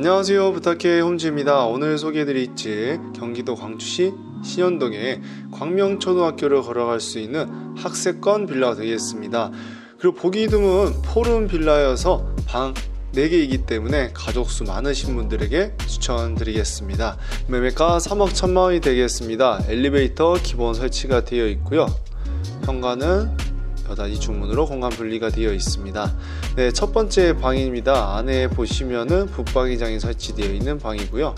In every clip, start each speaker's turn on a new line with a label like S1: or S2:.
S1: 안녕하세요. 부탁해 홈즈입니다. 오늘 소개해드릴 집 경기도 광주시 신현동에 광명초등학교를 걸어갈 수 있는 학세권 빌라가 되겠습니다. 그리고 보기 드문 포름 빌라여서 방 4개이기 때문에 가족수 많으신 분들에게 추천드리겠습니다. 매매가 3억 1천만원이 되겠습니다. 엘리베이터 기본 설치가 되어 있고요. 현관은 여닫이 중문으로 공간 분리가 되어 있습니다. 네, 첫 번째 방입니다. 안에 보시면은 붙박이장이 설치되어 있는 방이고요.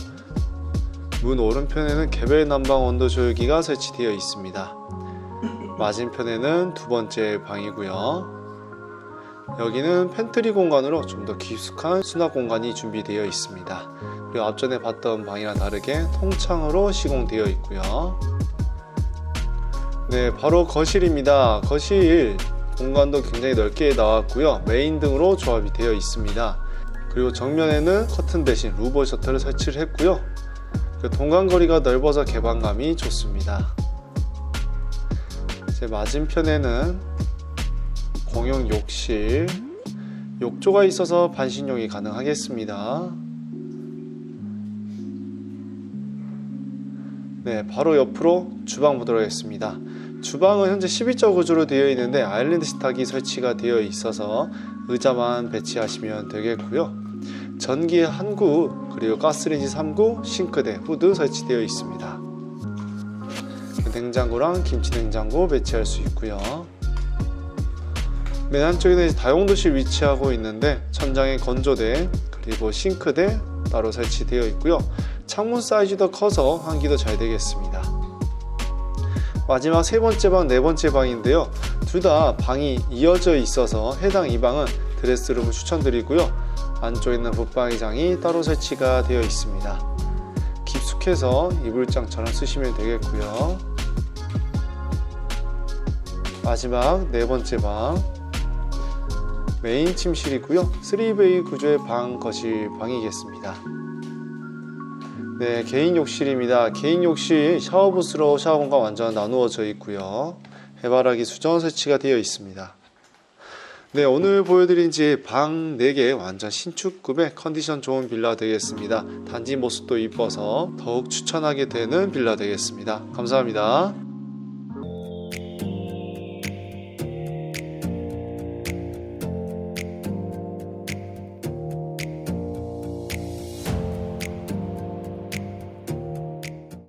S1: 문 오른편에는 개별 난방 온도 조절기가 설치되어 있습니다. 맞은편에는 두 번째 방이고요. 여기는 팬트리 공간으로 좀 더 깊숙한 수납 공간이 준비되어 있습니다. 그리고 앞전에 봤던 방이랑 다르게 통창으로 시공되어 있고요. 네, 바로 거실입니다. 거실 공간도 굉장히 넓게 나왔고요. 메인 등으로 조합이 되어 있습니다. 그리고 정면에는 커튼 대신 루버 셔터를 설치를 했고요. 그 동간거리가 넓어서 개방감이 좋습니다. 제 맞은편에는 공용 욕실, 욕조가 있어서 반신욕이 가능하겠습니다. 네, 바로 옆으로 주방 보도록 하겠습니다. 주방은 현재 12자 구조로 되어 있는데 아일랜드 식탁이 설치가 되어 있어서 의자만 배치하시면 되겠고요. 전기 한 구 그리고 가스레인지 3구, 싱크대, 후드 설치되어 있습니다. 냉장고랑 김치 냉장고 배치할 수 있고요. 맨 한쪽에는 다용도실 위치하고 있는데 천장에 건조대 그리고 싱크대 따로 설치되어 있고요. 창문 사이즈도 커서 환기도 잘 되겠습니다. 마지막 세 번째 방, 네 번째 방인데요. 둘 다 방이 이어져 있어서 해당 이 방은 드레스룸을 추천드리고요. 안쪽에 있는 붙박이장이 따로 설치가 되어 있습니다. 깊숙해서 이불장처럼 쓰시면 되겠고요. 마지막 네 번째 방 메인 침실이고요. 3베이 구조의 방, 거실 방이겠습니다. 네, 개인 욕실입니다. 개인 욕실 샤워부스로 샤워 공간 완전 나누어져 있고요. 해바라기 수전 설치가 되어 있습니다. 네, 오늘 보여드린 집 방 4개 완전 신축급의 컨디션 좋은 빌라 되겠습니다. 단지 모습도 이뻐서 더욱 추천하게 되는 빌라 되겠습니다. 감사합니다.